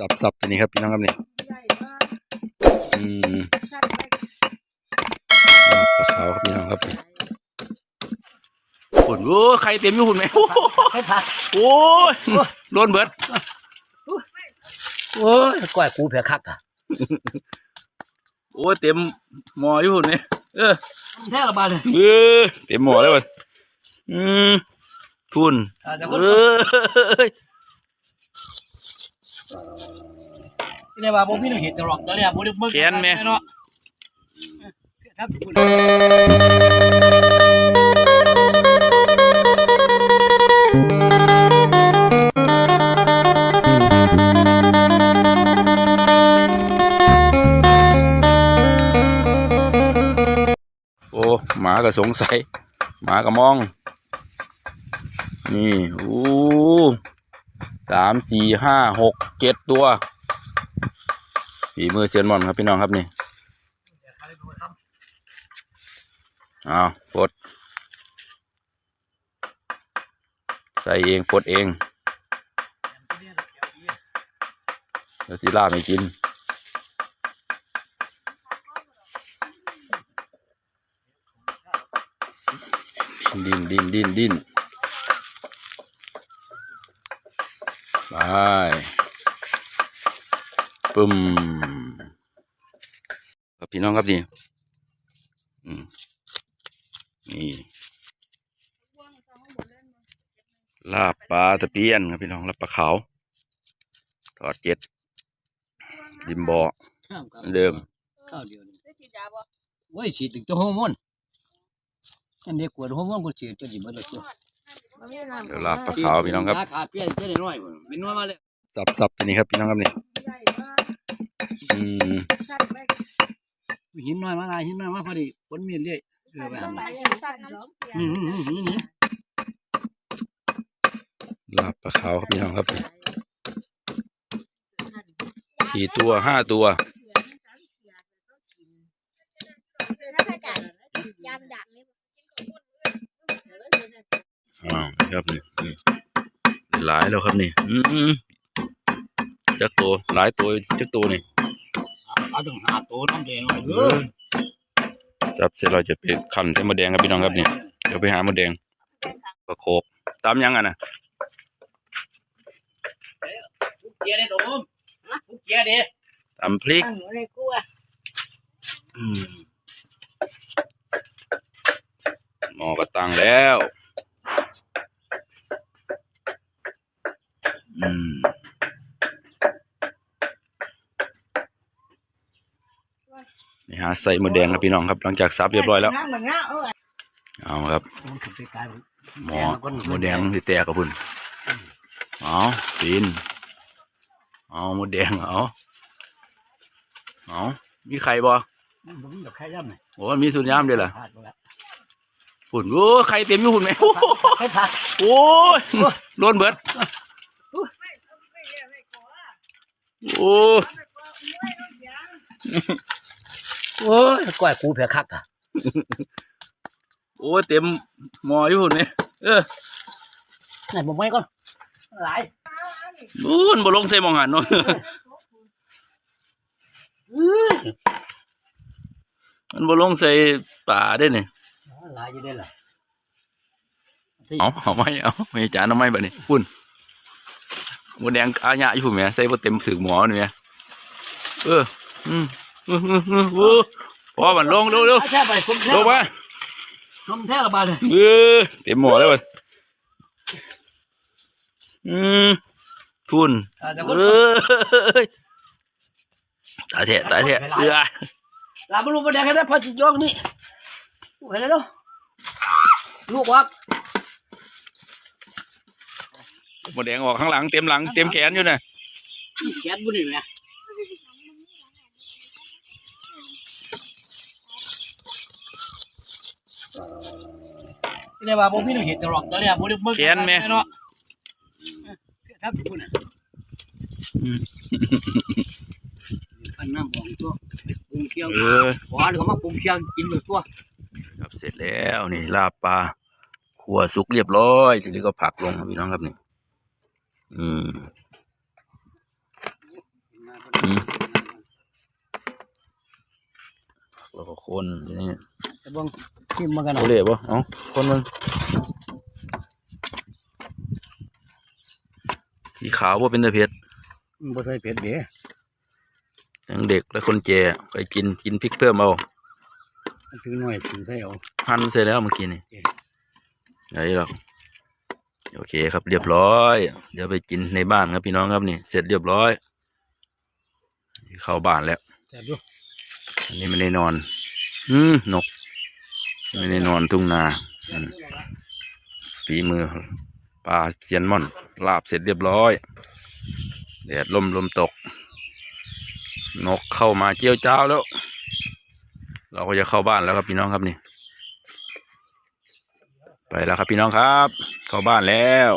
สับสับตัวนี้ครับพี่น้องครับนี่อืมลาบปลาขาวครับพี่น้องครับนี่หุ่นโอ้ใครเต็มอยู่หุ่นไหมโอ้โหให้ผักโอ้ยโดนเบิดโอ้ยก้อยกูเพียคักอะโอ้ยเต็มหมออยู่หุ่นไหมเออแท้ละบาดเลยเออเต็มหมอแล้วมันอืมทุนอ่าแต่เอว่าอที่ได้ว่าบ่มีน้ำเห็ดตลอดตอนแรกบ่ได้เบิ่งแขนแม่ เนาะครับคุณโอ้หมาก็สงสัย หมาก็มอง นี่โอ้ สามสี่ห้าหกเจ็ดตัวฝีมือเซียนมอนครับพี่น้องครับนี่เอาปลดใส่เองปลดเองแล้วสิล่าไม่กินดิ้นดิ้นดิ้นดิ้น ปปึ้มครับพี่น้องครับนี่อืมนี่ลาบปลาตะเพียนครับพี่น้องลาบปลาขาวทอดเจ็ดดิมบ่อเหมือนเดิมข้าวเดียวนี่ได้ฉีดยาบ่โอ้ยฉีดถึงตัวฮอร์โมนอันนี้กวดฮอร์โมนกูฉีดตัวนี้มันเลยตัวมันไม่น้ำ เดี๋ยวลาบปลาขาวพี่น้องครับขาขาดเปรี้ยวเจ้าน้อยๆเป็นน้อยมาเลยสับสับตัวนี้ครับพี่น้องครับนี่อืมหินน้อยมาลายหินน้อยมาพอดีผลมีดเรื่อยเออไปหันมาอือืมอืมอืมอืมลาบปลาขาวครับพี่น้องครับสี่ตัวห้าตัว ถ้าไปจ่ายยามดักนี่ อ้าว ครับนี่นี่หลายแล้วครับนี่อืมจักตัวหลายตัวจักตัวนี่เอาถึงหาตัวน้ำแดงหน่อยเด้เอออจับเสร็จเราจะไปขันใส่มะแดงครับพี่น้องครับนี่เดี๋ยวไปหามะแดงประโคบตามยังอะนะเกียร์ได้ตัวผมเกียร์ดิตามพริกตั้งหนูเลยกลัวอืมหม้อก็ตั้งแล้ว อืมนี่ฮะใส่มะแดงครับพี่น้องครับ หลังจากซับเรียบร้อยแล้ว น้ำเหมือนน้ำเออเอาครับมันถึงไปกลายหมอหมดแดงที่แตกกับพุ่นเอาปีนเอาหมดแดงเอาเอามีไข่บ่ผมอยากแค่ย่ำหน่อยโอ้มีสุญญามเด้อล่ะพลาดไปแล้วพุ่นโอ้ไข่เต็มอยู่พุ่นไหมโอ้โหให้ผักโอ้ยโดนเบิด โอ้โอ้ยก้อยกูเพียคักอะโอ้เต็มหมออยู่พุ่นไหมเออไหนผมไม่ก่อนหลายนู่นบ่ลงใส่หมองหันเนาะมันบ่ลงใส่ป่าได้นี่หลายอยู่ได้ล่ะเอาเอาไม่เอาไม่จานเอาไม่แบบนี้พุ่น หมดแดงอาญะอยู่แหม่ใส่บ่เต็มสึกหมอนี่แหม่เอออืมอืมอืมอืมโอ้พอมันลงเร็วเร็วแค่ไปผมแค่ลงมาผมแค่ละบาทเลยเออเต็มหมอแล้วมันอืมพุ่นแต่เอคนอตายแท้ตายแท้เอือลาบลูกมาแดงให้ได้พอจิตยกนี่เห็นแล้วลูกวัก หมดแดงออกข้างหลังเต็มหลังเต็มแขนอยู่น่ะแขนบุญนี่แหละได้ว่าผมมีน้ำเห็ดตลอดตอนแรกผมได้เบิ่งเนาะครับคุณน่ะขันน้ำบองตัวปรุงเคี่ยวเออหวานก็มาปรุงเคี่ยวกินหมดตัวครับเสร็จแล้วนี่ลาบปลาขัวสุกเรียบร้อยทีนี้ก็ผักลงครับพี่น้องครับนี่ อืมอืมแล้วก็คนทีนี่แต่เบิ่งทิมมากันโอเล่บ่เอ้าคนมันสีขาวว่าเป็นตะเพ็ดบ่ใส่เผ็ดเด้ทั้งเด็กและคนแก่ก็กินกินพริกเพิ่มเอามันถึงหน่อยถึงใส่เอาหั่นเสร็จแล้วเมื่อกี้นี่โอเคไหนหรอก โอเคครับเรียบร้อย เดี๋ยวไปกินในบ้านครับพี่น้องครับนี่เสร็จเรียบร้อย เข้าบ้านแล้วแซ่บอยู่อันนี้ไม่ได้นอน อืมนก ไม่ได้นอนทุ่งนาอืมฝีมือปลาเซียนม่อน ลาบเสร็จเรียบร้อยแดดลมลมตก นกเข้ามาเจียวจ้าวแล้ว เราก็จะเข้าบ้านแล้วครับพี่น้องครับนี่ ไปแล้วครับพี่น้องครับ เข้าบ้านแล้ว